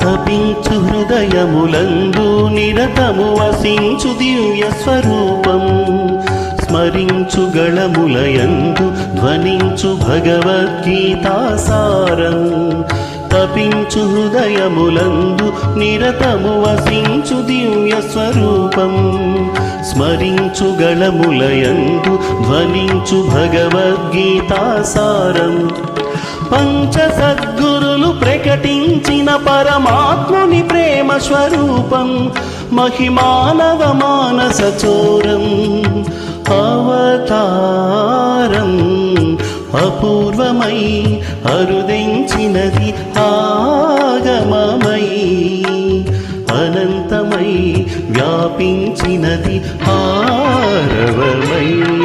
తపించు హృదయములందు నిరతము వసించు దివ్య స్వరూపం. స్మరించు గళములయందు ధ్వనించు భగవద్గీతాసారం తపించు హృదయములందు నిరతము వసించు దివ్య స్వరూపం. స్మరించు గళములయందు ధ్వనించు భగవద్గీతాసారం పంచ సద్గురులు ఆత్మని ప్రేమ స్వరూపం మహిమానవ మానస చోరం అవతారం అపూర్వమై అరుదించినది ఆగమమై అనంతమై వ్యాపించినది ఆరవమై.